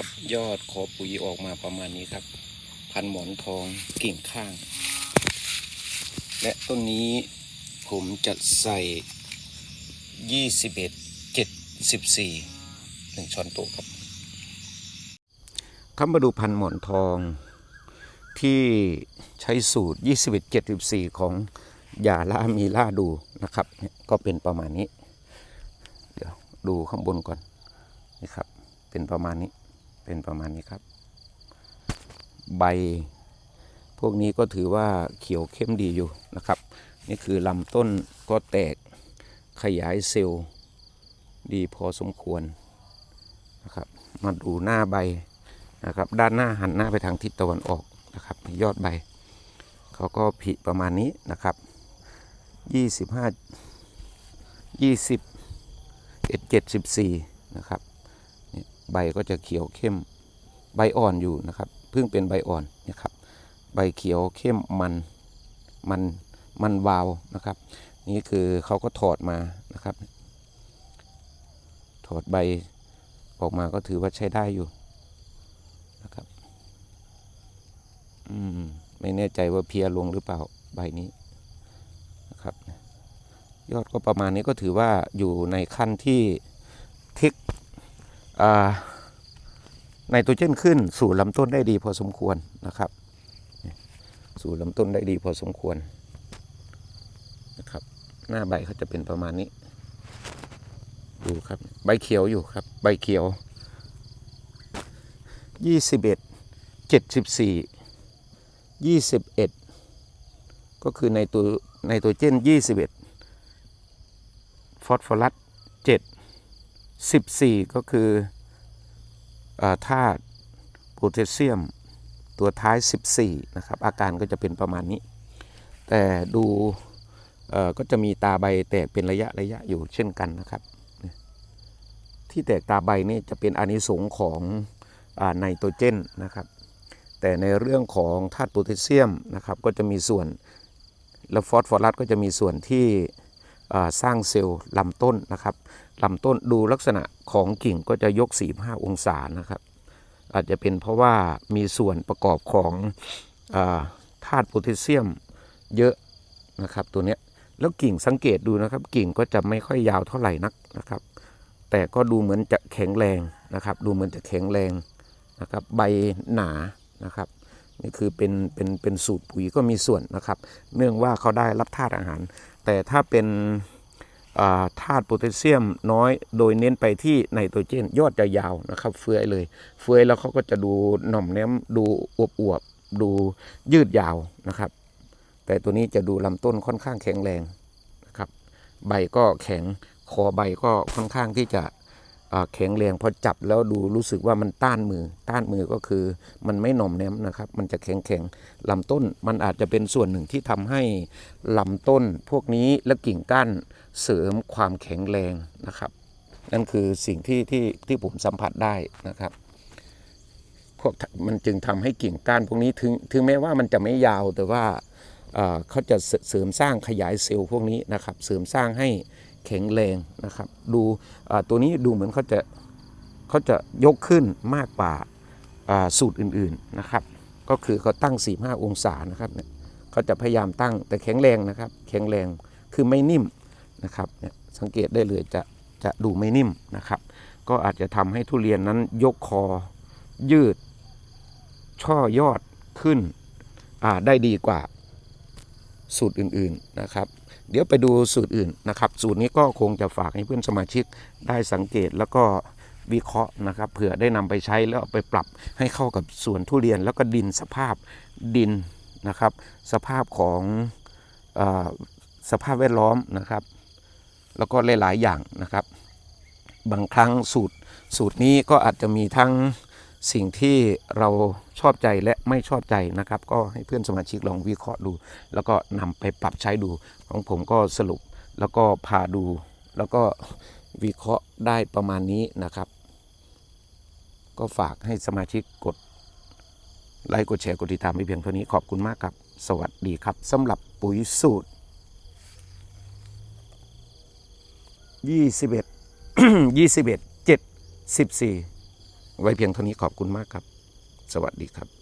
ครับ ยอดขอปุ๋ยออกมาประมาณนี้ครับ พันหมอนทองกิ่งข้าง และต้นนี้ผมจะใส่ยี่สิบเอ็ดเจ็ดสิบสี่หนึ่งช้อนโต๊ะครับคำมาดูพันหมอนทองที่ใช้สูตร 21 74 ของยาล่ามีล่าดูนะครับ ก็เป็นประมาณนี้ เดี๋ยวดูข้างบนก่อนนี่ครับ เป็นประมาณนี้ เป็นประมาณนี้ครับ ใบ พวกนี้ก็ถือว่าเขียวเข้มดีอยู่นะครับ นี่คือลำต้นก็แตกขยายเซลล์ดีพอสมควรนะครับ มาดูหน้าใบนะครับ ด้านหน้าหันหน้าไปทางทิศตะวันออกนะครับ ยอดใบ เขาก็ผิประมาณนี้นะครับ25 20 1 74 นะครับเนี่ย ใบก็จะเขียวเข้มใบอ่อนอยู่นะครับเพิ่งเป็นใบอ่อนนะครับ ใบเขียวเข้มมันมันมันวาวนะครับ นี่คือเขาก็ถอดมานะครับ ถอดใบออกมาก็ถือว่าใช้ได้อยู่นะครับอืมไม่แน่ใจว่าเพียลงหรือเปล่าใบนี้นะครับ ยอดก็ประมาณนี้ก็ถือว่าอยู่ในขั้นที่ทิก ไนโตรเจนขึ้นสู่ลำต้นได้ดีพอสมควรนะครับ สู่ลำต้นได้ดีพอสมควรนะครับ หน้าใบเขาจะเป็นประมาณนี้ ดูครับ ใบเขียวอยู่ครับ ใบเขียว 21 74 21 ก็คือในตัวในตัวเจน 21 ฟอสฟอรัส 7 14 ก็คือธาตุโพแทสเซียม ตัวท้าย 14 นะครับ อาการก็จะเป็นประมาณนี้ แต่ดูก็จะมีตาใบแตกเป็นระยะระยะอยู่เช่นกันนะครับ ที่แตกตาใบนี่จะเป็นอานิสงส์ของอไนโตรเจนนะครับ แต่ในเรื่องของธาตุโพแทสเซียมนะครับ ก็จะมีส่วนและฟอสฟอรัสก็จะมีส่วนที่ สร้างเซลล์ลำต้นนะครับลำต้นดูลักษณะของกิ่งก็จะยก 45 องศานะครับ อาจจะเป็นเพราะว่ามีส่วนประกอบของธาตุโพแทสเซียมเยอะนะครับตัวเนี้ยแล้วกิ่งสังเกตดูนะครับ กิ่งก็จะไม่ค่อยยาวเท่าไหร่นักนะครับ แต่ก็ดูเหมือนจะแข็งแรงนะครับ ดูเหมือนจะแข็งแรงนะครับ ใบหนานะครับนี่คือเป็นเป็นเป็นสูตรปุ๋ยก็มีส่วนนะครับ เนื่องว่าเขาได้รับธาตุอาหาร แต่ถ้าเป็นธาตุโพแทสเซียมน้อยโดยเน้นไปที่ไนโตรเจน ยอดจะยาวนะครับ เฟื่อยเลย เฟื่อยแล้วเขาก็จะดูหน่อมแนมดูอวบอวบดูยืดยาวนะครับ แต่ตัวนี้จะดูลำต้นค่อนข้างแข็งแรงนะครับ ใบก็แข็งคอใบก็ค่อนข้างที่จะ แข็งแรงพอจับแล้วดูรู้สึกว่ามันต้านมือ ต้านมือก็คือมันไม่หน่อมแนมนะครับ มันจะแข็งแข็งลำต้นมันอาจจะเป็นส่วนหนึ่งที่ทำให้ลำต้น พวกนี้และกิ่งก้านเสริมความแข็งแรงนะครับ นั่นคือสิ่งที่ที่ที่ผมสัมผัสได้นะครับพวกมันจึงทำให้กิ่งก้านพวกนี้ถึงถึงแม้ว่ามันจะไม่ยาวแต่ว่าเขาจะเสเสริมสร้างขยายเซลล์พวกนี้นะครับ เสริมสร้างให้ แข็งแรงนะครับ ดูตัวนี้ดูเหมือนเขาจะเขาจะยกขึ้นมากกว่าสูตรอื่นๆนะครับ ก็คือเขาตั้ง 45 องศานะครับเนี่ยเขาจะพยายามตั้งแต่แข็งแรงนะครับ แข็งแรงคือไม่นิ่มนะครับเนี่ยสังเกตได้เลยจะจะดูไม่นิ่มนะครับ ก็อาจจะทำให้ทุเรียนนั้นยกคอยืดช่อยอดขึ้นได้ดีกว่า สูตรอื่นๆนะครับ เดี๋ยวไปดูสูตรอื่นนะครับ สูตรนี้ก็คงจะฝากให้เพื่อนสมาชิกได้สังเกตแล้วก็วิเคราะห์นะครับเผื่อได้นำไปใช้แล้วเอาไปปรับให้เข้ากับสวนทุเรียนแล้วก็ดินสภาพดินนะครับ สภาพของอสภาพแวดล้อมนะครับ แล้วก็หลายๆอย่างนะครับ บางครั้งสูตรสูตรนี้ก็อาจจะมีทั้ง สิ่งที่เราชอบใจและไม่ชอบใจนะครับ ก็ให้เพื่อนสมาชิกลองวิเคราะห์ดู แล้วก็นำไปปรับใช้ดูของผมก็สรุปแล้วก็พาดู แล้วก็วิเคราะห์ได้ประมาณนี้นะครับ ก็ฝากให้สมาชิกกดไลค์กดแชร์กดติดตามไปเพียงเท่านี้ขอบคุณมากครับ สวัสดีครับสำหรับปุ๋ยสูตร 21 21 7 14 ไว้เพียงเท่านี้ขอบคุณมากครับ สวัสดีครับ